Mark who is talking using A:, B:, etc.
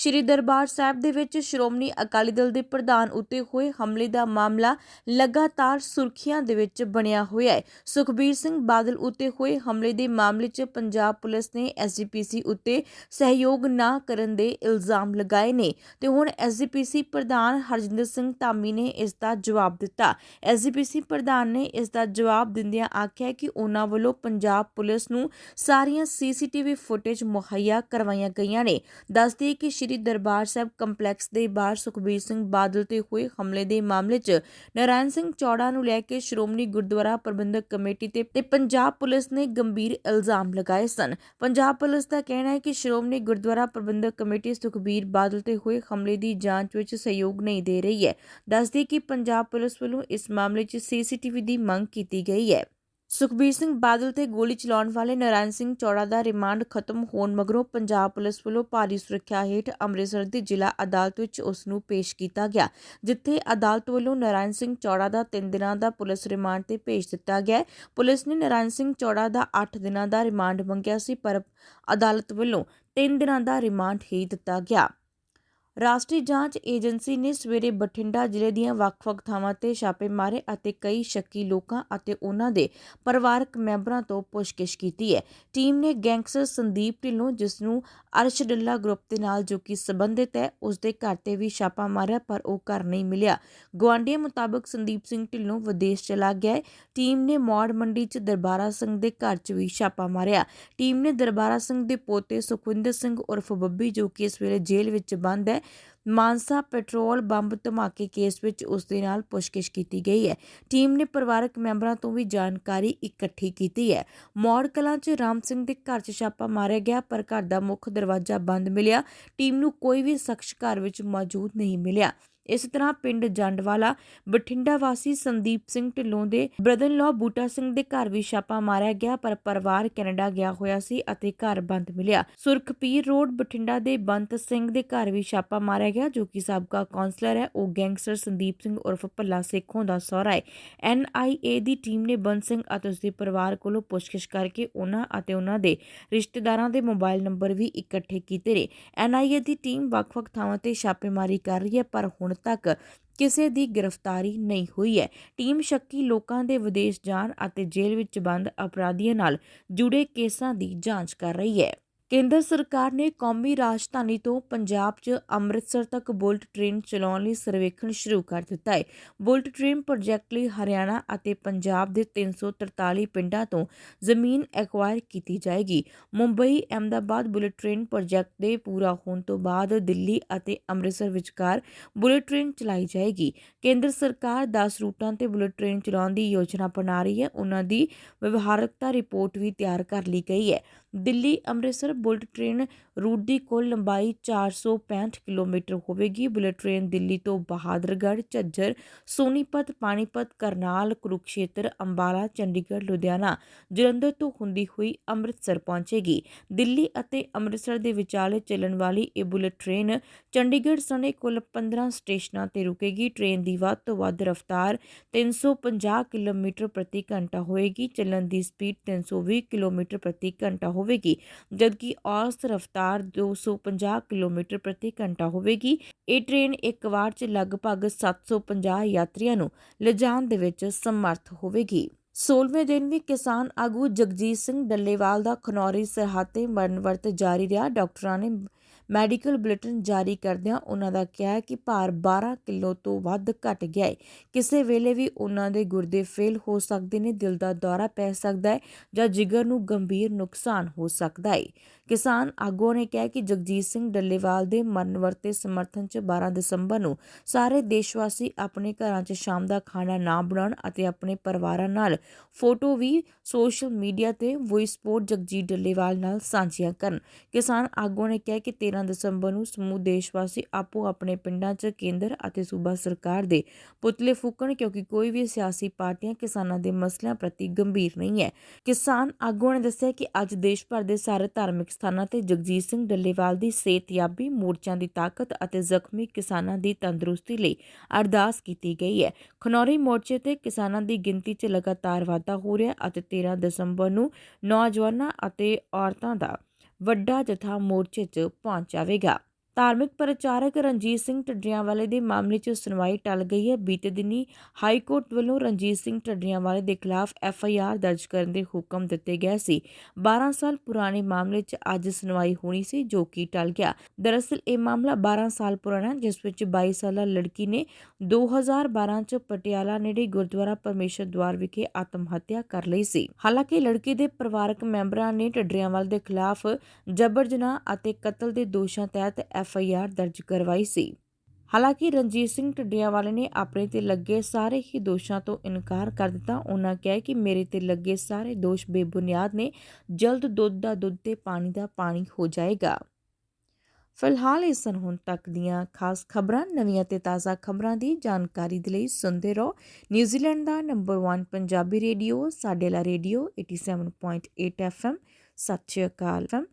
A: ਸ਼੍ਰੀ ਦਰਬਾਰ ਸਾਹਿਬ ਦੇ ਵਿੱਚ ਸ਼੍ਰੋਮਣੀ ਅਕਾਲੀ ਦਲ ਦੇ ਪ੍ਰਧਾਨ ਉੱਤੇ ਹੋਏ ਹਮਲੇ ਦਾ ਮਾਮਲਾ ਲਗਾਤਾਰ ਸੁਰਖੀਆਂ ਦੇ ਵਿੱਚ ਬਣਿਆ ਹੋਇਆ ਹੈ। ਸੁਖਬੀਰ ਸਿੰਘ ਬਾਦਲ ਉੱਤੇ ਹੋਏ ਹਮਲੇ ਦੇ ਮਾਮਲੇ 'ਚ ਪੰਜਾਬ ਪੁਲਿਸ ਨੇ ਐਸਜੀਪੀਸੀ ਉੱਤੇ ਸਹਿਯੋਗ ਨਾ ਕਰਨ ਦੇ ਇਲਜ਼ਾਮ ਲਗਾਏ ਨੇ ਤੇ ਹੁਣ ਐਸਜੀਪੀਸੀ ਪ੍ਰਧਾਨ ਹਰਜਿੰਦਰ ਸਿੰਘ ਧਾਮੀ ਨੇ ਇਸ ਦਾ ਜਵਾਬ ਦਿੱਤਾ। ਐਸਜੀਪੀਸੀ ਪ੍ਰਧਾਨ ਨੇ ਇਸ ਦਾ ਜਵਾਬ ਦਿੰਦਿਆਂ ਆਖਿਆ ਕਿ ਉਹਨਾਂ ਵੱਲੋਂ ਪੰਜਾਬ ਪੁਲਿਸ ਨੂੰ ਸਾਰੀਆਂ ਸੀਸੀਟੀਵੀ ਫੁਟੇਜ ਮੁਹੱਈਆ ਕਰਵਾਈਆਂ ਗਈਆਂ ਨੇ। ਦੱਸਦੇ ਕਿ ਸ਼੍ਰੀ ਦਰਬਾਰ ਸਾਹਿਬ ਕੰਪਲੈਕਸ ਦੇ ਬਾਹਰ ਸੁਖਬੀਰ ਸਿੰਘ ਬਾਦਲ ਤੇ ਹੋਏ ਹਮਲੇ ਦੇ ਮਾਮਲੇ 'ਚ ਨਾਰਾਇਣ ਸਿੰਘ ਚੌੜਾ ਨੂੰ ਲੈ ਕੇ ਸ਼੍ਰੋਮਣੀ ਗੁਰਦੁਆਰਾ ਪ੍ਰਬੰਧਕ ਕਮੇਟੀ ਤੇ ਤੇ ਪੰਜਾਬ ਪੁਲਿਸ ਨੇ ਗੰਭੀਰ ਇਲਜ਼ਾਮ ਲਗਾਏ ਸਨ। ਪੰਜਾਬ ਪੁਲਿਸ ਦਾ ਕਹਿਣਾ ਹੈ ਕਿ ਸ਼੍ਰੋਮਣੀ ਗੁਰਦੁਆਰਾ ਪ੍ਰਬੰਧਕ ਕਮੇਟੀ ਸੁਖਬੀਰ ਬਾਦਲ ਤੇ ਹੋਏ ਹਮਲੇ ਦੀ ਜਾਂਚ ਵਿੱਚ ਸਹਿਯੋਗ ਨਹੀਂ ਦੇ ਰਹੀ ਹੈ। ਦੱਸਦੀ ਕਿ ਪੰਜਾਬ ਪੁਲਿਸ ਵੱਲੋਂ ਇਸ ਮਾਮਲੇ 'ਚ ਸੀਸੀਟੀਵੀ ਦੀ ਮੰਗ ਕੀਤੀ ਗਈ ਹੈ। ਸੁਖਬੀਰ ਸਿੰਘ ਬਾਦਲ ਤੇ ਗੋਲੀ ਚਲਾਉਣ ਵਾਲੇ ਨਾਰਾਇਣ ਸਿੰਘ ਚੌੜਾ ਦਾ ਰਿਮਾਂਡ ਖਤਮ ਹੋਣ ਮਗਰੋਂ ਪੰਜਾਬ ਪੁਲਿਸ ਵੱਲੋਂ ਭਾਰੀ ਸੁਰੱਖਿਆ ਹੇਠ ਅੰਮ੍ਰਿਤਸਰ ਦੀ ਜ਼ਿਲ੍ਹਾ ਅਦਾਲਤ ਵਿੱਚ ਉਸ ਨੂੰ ਪੇਸ਼ ਕੀਤਾ ਗਿਆ, ਜਿੱਥੇ ਅਦਾਲਤ ਵੱਲੋਂ ਨਾਰਾਇਣ ਸਿੰਘ ਚੌੜਾ ਦਾ 3 ਦਿਨਾਂ ਦਾ ਪੁਲਿਸ ਰਿਮਾਂਡ ਤੇ ਭੇਜ ਦਿੱਤਾ ਗਿਆ। ਪੁਲਿਸ ਨੇ ਨਾਰਾਇਣ ਸਿੰਘ ਚੌੜਾ ਦਾ 8 ਦਿਨਾਂ ਦਾ ਰਿਮਾਂਡ ਮੰਗਿਆ ਸੀ, ਪਰ ਅਦਾਲਤ ਵੱਲੋਂ 3 ਦਿਨਾਂ ਦਾ ਰਿਮਾਂਡ ਹੀ ਦਿੱਤਾ ਗਿਆ। ਰਾਸ਼ਟਰੀ ਜਾਂਚ ਏਜੰਸੀ ਨੇ ਸਵੇਰੇ ਬਠਿੰਡਾ ਜ਼ਿਲ੍ਹੇ ਦੀਆਂ ਵੱਖ-ਵੱਖ ਥਾਵਾਂ ਤੇ ਛਾਪੇ ਮਾਰੇ ਅਤੇ ਕਈ ਸ਼ੱਕੀ ਲੋਕਾਂ ਅਤੇ ਉਨ੍ਹਾਂ ਦੇ ਪਰਿਵਾਰਕ ਮੈਂਬਰਾਂ ਤੋਂ ਪੁੱਛਗਿੱਛ ਕੀਤੀ ਹੈ। ਟੀਮ ਨੇ ਗੈਂਗਸਟਰ ਸੰਦੀਪ ਢਿੱਲੋਂ, ਜਿਸ ਨੂੰ ਅਰਸ਼ਡੱਲਾ ਗਰੁੱਪ ਦੇ ਨਾਲ ਜੋ ਕਿ ਸੰਬੰਧਿਤ ਹੈ, ਉਸ ਦੇ ਘਰ ਤੇ ਵੀ ਛਾਪਾ ਮਾਰਿਆ, ਪਰ ਉਹ ਘਰ ਨਹੀਂ ਮਿਲਿਆ। ਗਵਾਂਢੀਆਂ ਮੁਤਾਬਕ ਸੰਦੀਪ ਸਿੰਘ ਢਿੱਲੋਂ ਵਿਦੇਸ਼ ਚਲਾ ਗਿਆ ਹੈ। ਟੀਮ ਨੇ ਮੌੜ ਮੰਡੀ 'ਚ ਦਰਬਾਰਾ ਸਿੰਘ ਦੇ ਘਰ 'ਚ ਵੀ ਛਾਪਾ ਮਾਰਿਆ। ਟੀਮ ਨੇ ਦਰਬਾਰਾ ਸਿੰਘ ਦੇ ਪੋਤੇ ਸੁਖਵਿੰਦਰ ਸਿੰਘ ਉਰਫ ਬੱਬੀ, ਜੋ ਕਿ ਇਸ ਵੇਲੇ ਜੇਲ੍ਹ ਵਿੱਚ ਬੰਦ ਹੈ ਮਾਨਸਾ ਪੈਟਰੋਲ ਬੰਬ ਧਮਾਕੇ ਕੇਸ ਵਿੱਚ ਉਸ ਦੇ ਨਾਲ ਪੁੱਛਗਿੱਛ ਕੀਤੀ ਗਈ ਹੈ। ਟੀਮ ਨੇ ਪਰਿਵਾਰਕ ਮੈਂਬਰਾਂ ਤੋਂ ਵੀ ਜਾਣਕਾਰੀ ਇਕੱਠੀ ਕੀਤੀ ਹੈ। ਮੌੜ ਕਲਾਂ 'ਚ ਰਾਮ ਸਿੰਘ ਦੇ ਘਰ 'ਚ ਛਾਪਾ ਮਾਰਿਆ ਗਿਆ, ਪਰ ਘਰ ਦਾ ਮੁੱਖ ਦਰਵਾਜ਼ਾ ਬੰਦ ਮਿਲਿਆ। ਟੀਮ ਨੂੰ ਕੋਈ ਵੀ ਸ਼ਖਸ ਘਰ ਵਿੱਚ ਮੌਜੂਦ ਨਹੀਂ ਮਿਲਿਆ। ਇਸ ਤਰ੍ਹਾਂ ਪਿੰਡ ਜੰਡਵਾਲਾ, ਬਠਿੰਡਾ ਵਾਸੀ ਸੰਦੀਪ ਸਿੰਘ ਢਿੱਲੋਂ ਦੇ ਬ੍ਰਦਰ ਲੋ ਬੂਟਾ ਸਿੰਘ ਦੇ ਘਰ ਵੀ ਛਾਪਾ ਮਾਰਿਆ ਗਿਆ, ਪਰ ਪਰਿਵਾਰ ਕੈਨੇਡਾ ਗਿਆ ਹੋਇਆ ਸੀ ਅਤੇ ਘਰ ਬੰਦ ਮਿਲਿਆ। ਸੁਰਖਪੀਰ ਰੋਡ, ਬਠਿੰਡਾ ਦੇ ਬੰਤ ਸਿੰਘ ਦੇ ਘਰ ਵੀ ਛਾਪਾ ਮਾਰਿਆ ਗਿਆ, ਜੋ ਕਿ ਸਾਬਕਾ ਕਾਉਂਸਲਰ ਹੈ। ਉਹ ਗੈਂਗਸਟਰ ਸੰਦੀਪ ਸਿੰਘ ਉਰਫ ਭੱਲਾ ਸੇਖੋਂ ਦਾ ਸਹੁਰਾ ਹੈ। ਐਨਆਈਏ ਦੀ ਟੀਮ ਨੇ ਬੰਤ ਸਿੰਘ ਅਤੇ ਉਸ ਦੇ ਪਰਿਵਾਰ ਕੋਲੋਂ ਪੁੱਛਗਿੱਛ ਕਰਕੇ ਉਹਨਾਂ ਅਤੇ ਉਹਨਾਂ ਦੇ ਰਿਸ਼ਤੇਦਾਰਾਂ ਦੇ ਮੋਬਾਈਲ ਨੰਬਰ ਵੀ ਇਕੱਠੇ ਕੀਤੇ ਨੇ। ਐਨਆਈਏ ਦੀ ਟੀਮ ਵੱਖ-ਵੱਖ ਥਾਵਾਂ ਤੇ ਛਾਪੇਮਾਰੀ ਕਰ ਰਹੀ ਹੈ, ਪਰ ਹੁਣ ਤੱਕ ਕਿਸੇ ਦੀ ਗ੍ਰਿਫਤਾਰੀ ਨਹੀਂ ਹੋਈ ਹੈ। ਟੀਮ ਸ਼ੱਕੀ ਲੋਕਾਂ ਦੇ ਵਿਦੇਸ਼ ਜਾਣ ਅਤੇ ਜੇਲ੍ਹ ਵਿੱਚ ਬੰਦ ਅਪਰਾਧੀਆਂ ਨਾਲ ਜੁੜੇ ਕੇਸਾਂ ਦੀ ਜਾਂਚ ਕਰ ਰਹੀ ਹੈ। ਕੇਂਦਰ ਸਰਕਾਰ ਨੇ ਕੌਮੀ ਰਾਜਧਾਨੀ ਤੋਂ ਪੰਜਾਬ 'ਚ ਅੰਮ੍ਰਿਤਸਰ ਤੱਕ ਬੁਲਟ ਟ੍ਰੇਨ ਚਲਾਉਣ ਲਈ ਸਰਵੇਖਣ ਸ਼ੁਰੂ ਕਰ ਦਿੱਤਾ ਹੈ। ਬੁਲਟ ਟ੍ਰੇਨ ਪ੍ਰੋਜੈਕਟ ਲਈ ਹਰਿਆਣਾ ਅਤੇ ਪੰਜਾਬ ਦੇ 343 ਪਿੰਡਾਂ ਤੋਂ ਜ਼ਮੀਨ ਐਕਵਾਇਰ ਕੀਤੀ ਜਾਏਗੀ। Mumbai, Ahmedabad bullet train project ਦੇ ਪੂਰਾ ਹੋਣ ਤੋਂ ਬਾਅਦ ਦਿੱਲੀ ਅਤੇ ਅੰਮ੍ਰਿਤਸਰ ਵਿਚਕਾਰ ਬੁਲਟ ਟ੍ਰੇਨ ਚਲਾਈ ਜਾਏਗੀ। ਕੇਂਦਰ ਸਰਕਾਰ 10 ਰੂਟਾਂ ਤੇ ਬੁਲਟ ਟ੍ਰੇਨ ਚਲਾਉਣ ਦੀ ਯੋਜਨਾ ਬਣਾ ਰਹੀ ਹੈ। ਉਹਨਾਂ ਦੀ ਵਿਵਹਾਰਕਤਾ ਰਿਪੋਰਟ ਵੀ ਤਿਆਰ ਕਰ ਲਈ ਗਈ ਹੈ। Delhi, Amritsar bullet train route ਦੀ ਕੁੱਲ ਲੰਬਾਈ 465 ਕਿਲੋਮੀਟਰ ਹੋਵੇਗੀ। ਬੁਲਟ ਟ੍ਰੇਨ ਦਿੱਲੀ ਤੋਂ ਬਹਾਦਰਗੜ੍ਹ, ਝੱਜਰ, ਸੋਨੀਪਤ, ਪਾਣੀਪਤ, ਕਰਨਾਲ, ਕੁਰੂਕਸ਼ੇਤਰ, ਅੰਬਾਲਾ, ਚੰਡੀਗੜ੍ਹ, ਲੁਧਿਆਣਾ ਜਲੰਧਰ ਤੋਂ ਹੁੰਦੀ ਹੋਈ ਅੰਮ੍ਰਿਤਸਰ ਪਹੁੰਚੇਗੀ। ਦਿੱਲੀ ਅਤੇ ਅੰਮ੍ਰਿਤਸਰ ਦੇ ਵਿਚਾਲੇ ਚੱਲਣ ਵਾਲੀ ਇਹ ਬੁਲਟ ਟ੍ਰੇਨ ਚੰਡੀਗੜ੍ਹ ਸਣੇ ਕੁੱਲ 15 ਸਟੇਸ਼ਨਾਂ ਤੇ ਰੁਕੇਗੀ। ਟ੍ਰੇਨ ਦੀ ਵੱਧ ਤੋਂ ਵੱਧ ਰਫ਼ਤਾਰ 350 ਕਿਲੋਮੀਟਰ ਪ੍ਰਤੀ ਘੰਟਾ ਹੋਏਗੀ ਚੱਲਣ ਦੀ ਸਪੀਡ 320 ਕਿਲੋਮੀਟਰ ਪ੍ਰਤੀ ਘੰਟਾ ਹੋਵੇਗੀ। ਜਦਕਿ ਔਸਤ ਰਫ਼ਤਾਰ 250 ਕਿਲੋਮੀਟਰ ਪ੍ਰਤੀ ਘੰਟਾ ਹੋਵੇਗੀ। ਇਹ ਟ੍ਰੇਨ ਇੱਕ ਵਾਰ 'ਚ ਲਗਭਗ 750 ਯਾਤਰੀਆਂ ਨੂੰ ਲਿਜਾਣ ਦੇ ਵਿੱਚ ਸਮਰੱਥ ਹੋਵੇਗੀ। 16ਵੇਂ ਦਿਨ ਵੀ ਕਿਸਾਨ ਆਗੂ ਜਗਜੀਤ ਸਿੰਘ ਡੱਲੇਵਾਲ ਦਾ ਖਨੌਰੀ ਸਰਹੱਦ ਤੇ ਮਰਨ ਵਰਤ ਜਾਰੀ ਰਿਹਾ। ਡਾਕਟਰਾਂ ਨੇ ਮੈਡੀਕਲ ਬੁਲੇਟਿਨ ਜਾਰੀ ਕਰਦਿਆਂ ਉਹਨਾਂ ਦਾ ਕਿਹਾ ਕਿ ਭਾਰ 12 ਕਿਲੋ ਤੋਂ ਵੱਧ ਘਟ ਗਿਆ ਹੈ। ਕਿਸੇ ਵੇਲੇ ਵੀ ਉਹਨਾਂ ਦੇ ਗੁਰਦੇ ਫੇਲ ਹੋ ਸਕਦੇ ਨੇ, ਦਿਲ ਦਾ ਦੌਰਾ ਪੈ ਸਕਦਾ ਹੈ ਜਾਂ ਜਿਗਰ ਨੂੰ ਗੰਭੀਰ ਨੁਕਸਾਨ ਹੋ ਸਕਦਾ ਹੈ। ਕਿਸਾਨ ਆਗੂਆਂ ਨੇ ਕਿਹਾ ਕਿ ਜਗਜੀਤ ਸਿੰਘ ਡੱਲੇਵਾਲ ਦੇ ਮਰਨ ਵਰਤੇ ਸਮਰਥਨ 'ਚ 12 ਦਸੰਬਰ ਨੂੰ ਸਾਰੇ ਦੇਸ਼ਵਾਸੀ ਆਪਣੇ ਘਰਾਂ 'ਚ ਸ਼ਾਮ ਦਾ ਖਾਣਾ ਨਾ ਬਣਾਉਣ ਅਤੇ ਆਪਣੇ ਪਰਿਵਾਰਾਂ ਨਾਲ ਫੋਟੋ ਵੀ ਸੋਸ਼ਲ ਮੀਡੀਆ ਤੇ ਵੌਇਸ ਸਪੋਰਟ ਜਗਜੀਤ ਡੱਲੇਵਾਲ ਨਾਲ ਸਾਂਝੀਆਂ ਕਰਨ। ਕਿਸਾਨ ਆਗੂਆਂ ਨੇ ਕਿਹਾ ਕਿ 13 13 ਦਸੰਬਰ ਨੂੰ ਸਮੂਹ ਦੇਸ਼ਵਾਸੀ ਆਪੋ ਆਪਣੇ ਪਿੰਡਾਂ 'ਚ, ਕੇਂਦਰ ਅਤੇ ਸੂਬਾ ਸਰਕਾਰ ਦੇ ਪੁਤਲੇ ਫੂਕਣ ਕਿਉਂਕਿ ਕੋਈ ਵੀ ਸਿਆਸੀ ਪਾਰਟੀਆਂ ਕਿਸਾਨਾਂ ਦੇ ਮਸਲਿਆਂ ਪ੍ਰਤੀ ਗੰਭੀਰ ਨਹੀਂ ਹੈ। ਕਿਸਾਨ ਆਗੂਆਂ ਨੇ ਦੱਸਿਆ ਕਿ ਅੱਜ ਦੇਸ਼ ਭਰ ਦੇ ਸਾਰੇ ਧਾਰਮਿਕ ਸਥਾਨਾਂ ਤੇ ਜਗਜੀਤ ਸਿੰਘ ਡੱਲੇਵਾਲ ਦੀ ਸਿਹਤਯਾਬੀ, ਮੋਰਚਿਆਂ ਦੀ ਤਾਕਤ ਅਤੇ ਜ਼ਖਮੀ ਕਿਸਾਨਾਂ ਦੀ ਤੰਦਰੁਸਤੀ ਲਈ ਅਰਦਾਸ ਕੀਤੀ ਗਈ ਹੈ। ਖਨੌਰੀ ਮੋਰਚੇ ਤੇ ਕਿਸਾਨਾਂ ਦੀ ਗਿਣਤੀ 'ਚ ਲਗਾਤਾਰ ਵਾਧਾ ਹੋ ਰਿਹਾ ਅਤੇ 13 ਦਸੰਬਰ ਨੂੰ ਨੌਜਵਾਨਾਂ ਅਤੇ ਔਰਤਾਂ ਦਾ ਵੱਡਾ ਜਥਾ ਮੋਰਚੇ 'ਚ ਪਹੁੰਚ ਜਾਵੇਗਾ। ਧਾਰਮਿਕ ਪ੍ਰਚਾਰਕ ਰਣਜੀਤ ਸਿੰਘ ਢੱਡਰੀਆਂਵਾਲੇ ਦੇ ਮਾਮਲੇ 'ਚ ਸੁਣਵਾਈ ਟਲ ਗਈ ਹੈ। ਬੀਤੇ ਦਿਨੀ ਹਾਈ ਕੋਰਟ ਵੱਲੋਂ ਰਣਜੀਤ ਸਿੰਘ ਢੱਡਰੀਆਂਵਾਲੇ ਦੇ ਖਿਲਾਫ ਐਫ ਆਈ ਆਰ ਦਰਜ ਕਰਨ ਦੇ ਹੁਕਮ ਦਿੱਤੇ ਗਏ ਸੀ। 12 ਸਾਲ ਪੁਰਾਣੇ ਮਾਮਲੇ 'ਚ ਅੱਜ ਸੁਣਵਾਈ ਹੋਣੀ ਸੀ, ਜੋ ਕਿ ਟਲ ਗਿਆ। ਦਰਅਸਲ ਇਹ ਮਾਮਲਾ 12 ਸਾਲ ਪੁਰਾਣਾ ਜਿਸ ਵਿੱਚ 22 ਸਾਲਾ ਲੜਕੀ ਨੇ 2012 ਚ ਪਟਿਆਲਾ ਨੇੜੇ ਗੁਰਦੁਆਰਾ ਪਰਮੇਸ਼ਰ ਦਵਾਰ ਵਿਖੇ ਆਤਮ ਹੱਤਿਆ ਕਰ ਲਈ ਸੀ। ਹਾਲਾਂਕਿ ਲੜਕੀ ਦੇ ਪਰਿਵਾਰਕ ਮੈਂਬਰਾਂ ਨੇ ਢੱਡਰੀਆਂਵਾਲ ਦੇ ਖਿਲਾਫ ਜਬਰ ਜਨਾਹ ਅਤੇ ਕਤਲ ਦੇ ਦੋਸ਼ਾਂ ਤਹਿਤ ਐਫ ਆਈ ਆਰ ਦਰਜ ਕਰਵਾਈ ਸੀ। ਹਾਲਾਂਕਿ ਰਣਜੀਤ ਸਿੰਘ ਢੱਡਰੀਆਂਵਾਲੇ ਨੇ ਆਪਣੇ ਤੇ ਲੱਗੇ ਸਾਰੇ ਹੀ ਦੋਸ਼ਾਂ ਤੋਂ ਇਨਕਾਰ ਕਰ ਦਿੱਤਾ। ਉਹਨਾਂ ਕਿਹਾ ਕਿ ਮੇਰੇ ਤੇ ਲੱਗੇ ਸਾਰੇ ਦੋਸ਼ ਬੇਬੁਨਿਆਦ ਨੇ। ਜਲਦ ਦੁੱਧ ਦਾ ਦੁੱਧ ਤੇ ਪਾਣੀ ਦਾ ਪਾਣੀ ਹੋ ਜਾਏਗਾ। ਫਿਲਹਾਲ ਇਸ ਸਨ ਹੁਣ ਤੱਕ ਦੀਆਂ ਖਾਸ ਖਬਰਾਂ। ਨਵੀਆਂ ਤੇ ਤਾਜ਼ਾ ਖਬਰਾਂ ਦੀ ਜਾਣਕਾਰੀ ਦੇ ਲਈ ਸੁਣਦੇ ਰਹੋ। ਨਿਊਜ਼ੀਲੈਂਡ ਦਾ ਨੰਬਰ 1 ਪੰਜਾਬੀ ਰੇਡੀਓ, ਸਾਡੇ ਲਾ ਰੇਡੀਓ 87.8 FM ਸਤਿ ਸ਼੍ਰੀ ਅਕਾਲ। FM